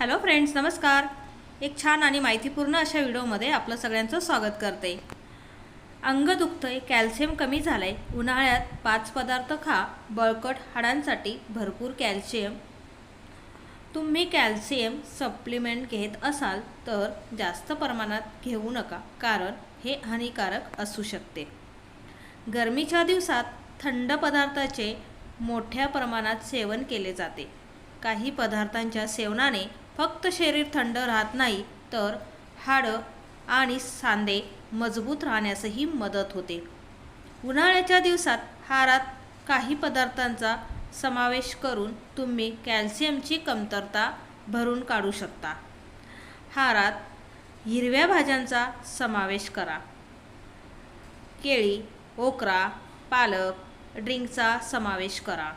Hello friends नमस्कार. एक छान आणि माहितीपूर्ण अशा व्हिडिओमध्ये आपलं सगळ्यांचं स्वागत करते. अंग दुखतंय कॅल्शियम कमी झालंय उन्हाळ्यात पाच पदार्थ खा बळकट हाडांसाठी भरपूर कॅल्शियम. तुम्ही कॅल्शियम सप्लिमेंट घेत असाल तर जास्त प्रमाणात घेऊ नका कारण हे हानिकारक असू शकते. गरमीच्या दिवसात थंड पदार्थाचे मोठ्या प्रमाणात सेवन केले जाते. काही पदार्थांच्या सेवनाने फक्त शरीर थंड राहत नाही तर हाडं आणि सांधे मजबूत राहण्यासही मदत होते. उन्हाळ्याच्या दिवसात हारात काही पदार्थांचा समावेश करून तुम्ही कॅल्शियमची कमतरता भरून काढू शकता. हारात हिरव्या भाज्यांचा समावेश करा. केळी ओकरा पालक ड्रिंकचा समावेश करा.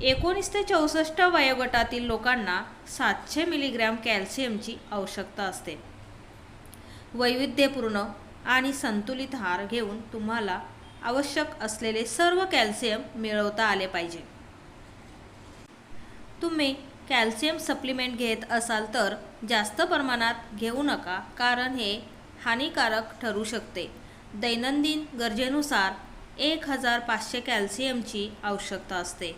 एकोणीस ते चौसष्ट वयोगटातील लोकांना सातशे मिलीग्रॅम कॅल्शियमची आवश्यकता असते. वैविध्यपूर्ण आणि संतुलित आहार घेऊन तुम्हाला आवश्यक असलेले सर्व कॅल्शियम मिळवता आले पाहिजे. तुम्ही कॅल्शियम सप्लिमेंट घेत असाल तर जास्त प्रमाणात घेऊ नका कारण हे हानिकारक ठरू शकते. दैनंदिन गरजेनुसार एक हजार पाचशे कॅल्शियमची आवश्यकता असते.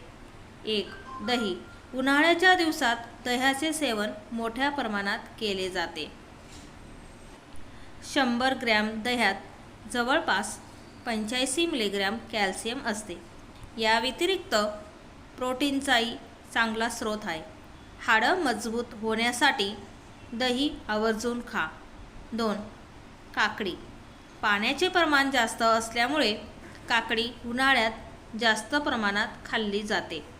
एक दही. उन्हाळ्याच्या दिवसात दह्याचे सेवन मोठ्या प्रमाणात केले जाते. शंभर ग्रॅम दह्यात जवळपास पंच्याऐंशी मिलीग्रॅम कॅल्शियम असते. या व्यतिरिक्त प्रोटीनचाही चांगला स्रोत आहे. हाडं मजबूत होण्यासाठी दही आवर्जून खा. दोन काकडी. पाण्याचे प्रमाण जास्त असल्यामुळे काकडी उन्हाळ्यात जास्त प्रमाणात खाल्ली जाते.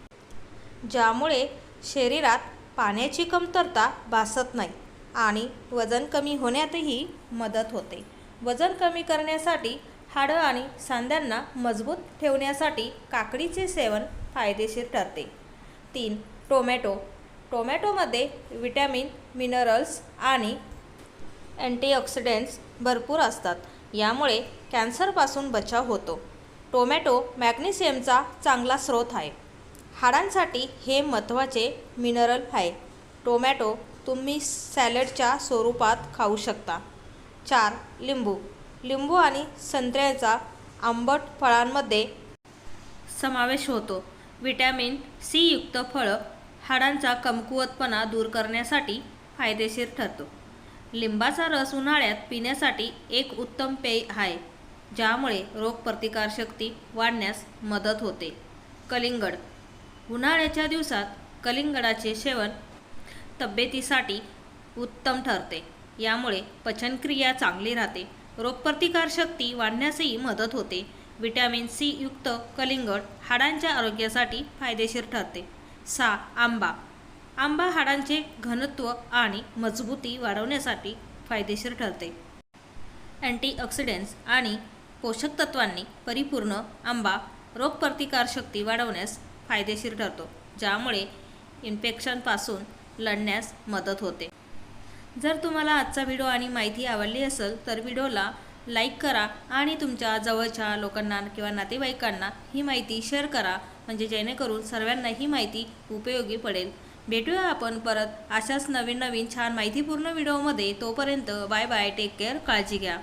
ज्यामुळे शरीरात पाण्याची कमतरता भासत नाही आणि वजन कमी होण्यातही मदत होते. वजन कमी करण्यासाठी हाडं आणि सांध्यांना मजबूत ठेवण्यासाठी काकडीचे सेवन फायदेशीर ठरते. तीन टोमॅटो. टोमॅटोमध्ये विटॅमिन मिनरल्स आणि अँटीऑक्सिडंट्स भरपूर असतात. यामुळे कॅन्सरपासून बचाव होतो. टोमॅटो मॅग्नेशियमचा चांगला स्रोत आहे. हाडांसाठी हे महत्त्वाचे मिनरल आहे. टोमॅटो तुम्ही सॅलडच्या स्वरूपात खाऊ शकता. चार लिंबू. लिंबू आणि संत्र्याचा आंबट फळांमध्ये समावेश होतो. विटॅमिन सी युक्त फळं हाडांचा कमकुवतपणा दूर करण्यासाठी फायदेशीर ठरतो. लिंबाचा रस उन्हाळ्यात पिण्यासाठी एक उत्तम पेय आहे ज्यामुळे रोगप्रतिकारशक्ती वाढण्यास मदत होते. कलिंगड. उन्हाळ्याच्या दिवसात कलिंगडाचे सेवन तब्येतीसाठी उत्तम ठरते. यामुळे पचनक्रिया चांगली राहते. रोगप्रतिकारशक्ती वाढण्यासही मदत होते. विटॅमिन सी युक्त कलिंगड हाडांच्या आरोग्यासाठी फायदेशीर ठरते. सा. आंबा. आंबा हाडांचे घनत्व आणि मजबूती वाढवण्यासाठी फायदेशीर ठरते. अँटीऑक्सिडंट्स आणि पोषक तत्वांनी परिपूर्ण आंबा रोगप्रतिकारशक्ती वाढवण्यास फायदेशीर ठरतो ज्यामुळे इन्फेक्शनपासून लढण्यास मदत होते. जर तुम्हाला आजचा व्हिडिओ आणि माहिती आवडली असेल तर व्हिडिओला लाईक करा आणि तुमच्या जवळच्या लोकांना किंवा नातेवाईकांना ही माहिती शेअर करा म्हणजे जेणेकरून सर्वांना ही माहिती उपयोगी पडेल. भेटूया आपण परत अशाच नवीन नवीन छान माहितीपूर्ण व्हिडिओमध्ये. तोपर्यंत बाय बाय टेक केअर काळजी घ्या.